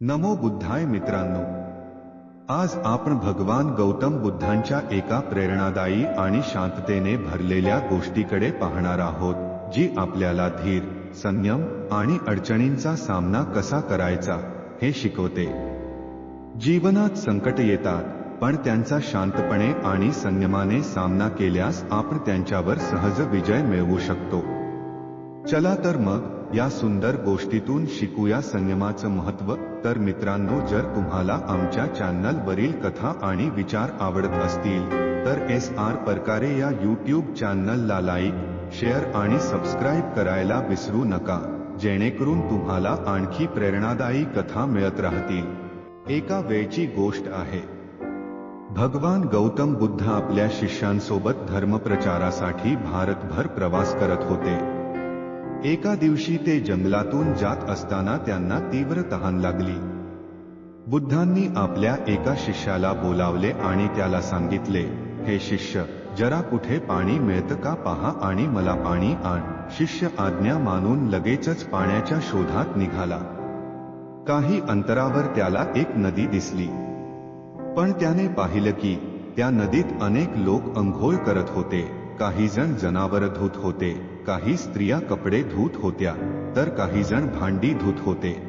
नमो बुद्धाय मित्रांनो. आज आपण भगवान गौतम बुद्धांच्या एका प्रेरणादायी आणि शांततेने भरलेल्या गोष्टीकडे पाहणार आहोत जी आपल्याला धीर संयम आणि अडचणींचा सामना कसा करायचा हे शिकवते. जीवनात संकट येतात पण त्यांचा शांतपणे आणि संयमाने सामना केल्यास आपण त्यांच्यावर सहज विजय मिळवू शकतो. चला तर मग या सुंदर गोष्टीतून शिकूया संयमाचं महत्त्व तर मित्रांनो जर तुम्हाला आमच्या चॅनल वरील कथा आणि विचार आवडत असतील तर एस आर प्रकारे या यूट्यूब चॅनलला लाईक शेअर आणि सबस्क्राईब करायला विसरू नका. जेणेकरून तुम्हाला आणखी प्रेरणादायी कथा मिळत राहतील. एका वेळची गोष्ट आहे. भगवान गौतम बुद्ध आपल्या शिष्यांसोबत धर्मप्रचारासाठी भारतभर प्रवास करत होते. एका दिवशी ते जंगलातून जात असताना त्यांना तीव्र तहान लागली. बुद्धांनी आपल्या एका शिष्याला बोलावले आणि त्याला सांगितले हे शिष्य जरा कुठे पाणी मिळतं का पहा आणि मला पाणी आण. शिष्य आज्ञा मानून लगेचच पाण्याच्या शोधात निघाला. काही अंतरावर त्याला एक नदी दिसली. पण त्याने पाहिलं की त्या नदीत अनेक लोक अंघोळ करत होते. काही जण जनावर धुत होते काही स्त्रिया कपडे धुत होत्या तर काही जण भांडी धुत होते.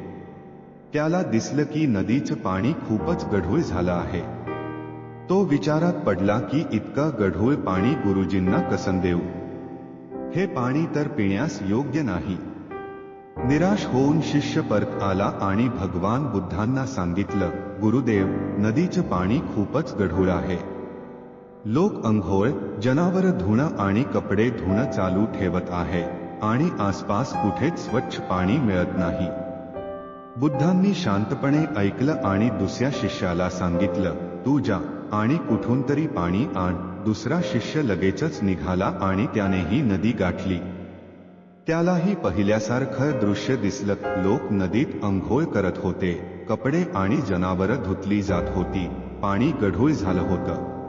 त्याला दिसलं की नदीचं पाणी खूपच गढूळ झालं आहे. तो विचारात पडला की इतका गढूळ पाणी गुरुजींना कसं देऊ? हे पाणी तर पिण्यास योग्य नाही. निराश होऊन शिष्य परत आला आणि भगवान बुद्धांना सांगितलं गुरुदेव नदीचं पाणी खूपच गढूळ आहे. लोक अंघोळ जनावर धुणं आणि कपडे धुणं चालू ठेवत आहे. आणि आसपास कुठेच स्वच्छ पाणी मिळत नाही. बुद्धांनी शांतपणे ऐकलं आणि दुसऱ्या शिष्याला सांगितलं तू जा आणि कुठून तरी पाणी आण. दुसरा शिष्य लगेचच निघाला आणि त्यानेही नदी गाठली. त्यालाही पहिल्यासारखं दृश्य दिसलं. लोक नदीत अंघोळ करत होते. कपडे आणि जनावरं धुतली जात होती. पाणी गढूळ झालं होतं.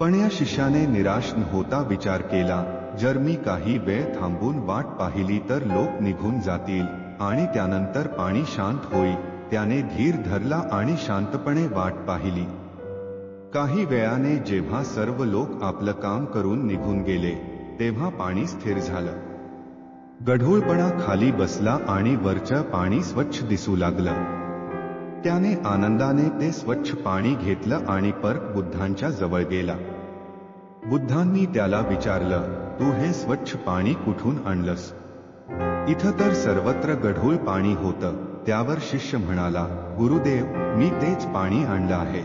पण या शिष्याने निराश न होता विचार केला जर मी काही वेळ थांबून वाट पाहिली तर लोक निघून जातील आणि त्यानंतर पाणी शांत होईल. त्याने धीर धरला आणि शांतपणे वाट पाहिली. काही वेळाने जेव्हा सर्व लोक आपलं काम करून निघून गेले तेव्हा पाणी स्थिर झालं. गढूळपणा खाली बसला आणि वरचं पाणी स्वच्छ दिसू लागलं. त्याने आनंदाने ते स्वच्छ पाणी घेतलं आणि परत बुद्धांच्या जवळ गेला. बुद्धांनी त्याला विचारलं तू हे स्वच्छ पाणी कुठून आणलंस? इथं तर सर्वत्र गढूळ पाणी होतं त्यावर शिष्य म्हणाला गुरुदेव मी तेच पाणी आणलं आहे.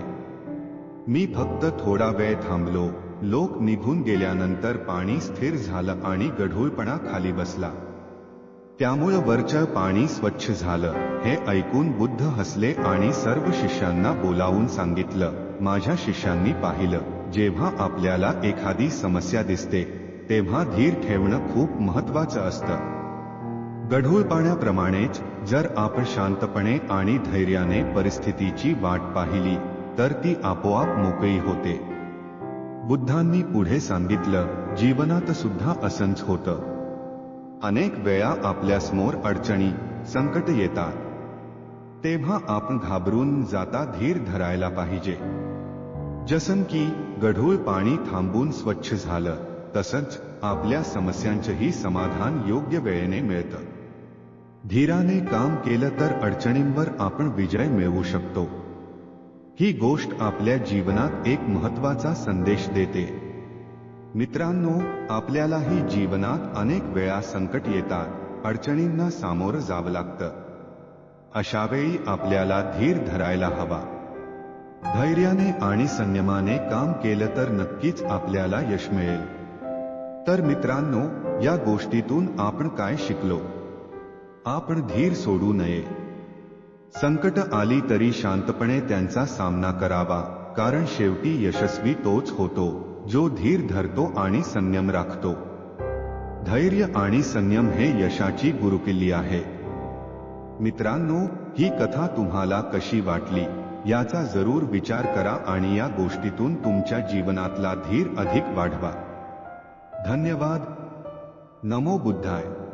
मी फक्त थोडा वेळ थांबलो. लोक निघून गेल्यानंतर पाणी स्थिर झालं आणि गढूळपणा खाली बसला. त्यामुळं वरचं पाणी स्वच्छ झालं हे ऐकून बुद्ध हसले आणि सर्व शिष्यांना बोलावून सांगितलं. माझ्या शिष्यांनी पाहिलं जेव्हा आपल्याला एखादी समस्या दिसते तेव्हा धीर ठेवणं खूप महत्वाचं असतं. गढूळ पाण्याप्रमाणेच जर आपण शांतपणे आणि धैर्याने परिस्थितीची वाट पाहिली तर ती आपोआप मोकळी होते. बुद्धांनी पुढे सांगितलं जीवनात सुद्धा असंच होतं. अनेक वेळा आपल्यासमोर अडचणी संकट येतात. तेव्हा आपण घाबरून जाता धीर धरायला पाहिजे. जसं की गढूळ पाणी थांबून स्वच्छ झालं तसंच आपल्या समस्यांचंही समाधान योग्य वेळेने मिळतं. धीराने काम केलं तर अडचणींवर आपण विजय मिळवू शकतो. ही गोष्ट आपल्या जीवनात एक महत्त्वाचा संदेश देते. मित्रांनो आपल्यालाही जीवनात अनेक वेळा संकट येतात. अडचणींना सामोरं जावं लागतं. अशावेळी आपल्याला धीर धरायला हवा. धैर्याने आणि संयमाने काम केलं तर नक्कीच आपल्याला यश मिळेल. तर मित्रांनो या गोष्टीतून आपण काय शिकलो? आपण धीर सोडू नये. संकट आली तरी शांतपणे त्यांचा सामना करावा कारण शेवटी यशस्वी तोच होतो. जो धीर धरतो आणि संयम राखतो. धैर्य आणि संयम हे यशाची गुरुकिल्ली आहे. मित्रांनो ही कथा तुम्हाला कशी वाटली याचा जरूर विचार करा आणि या गोष्टीतून तुमच्या जीवनातला धीर अधिक वाढवा. धन्यवाद. नमो बुद्धाय.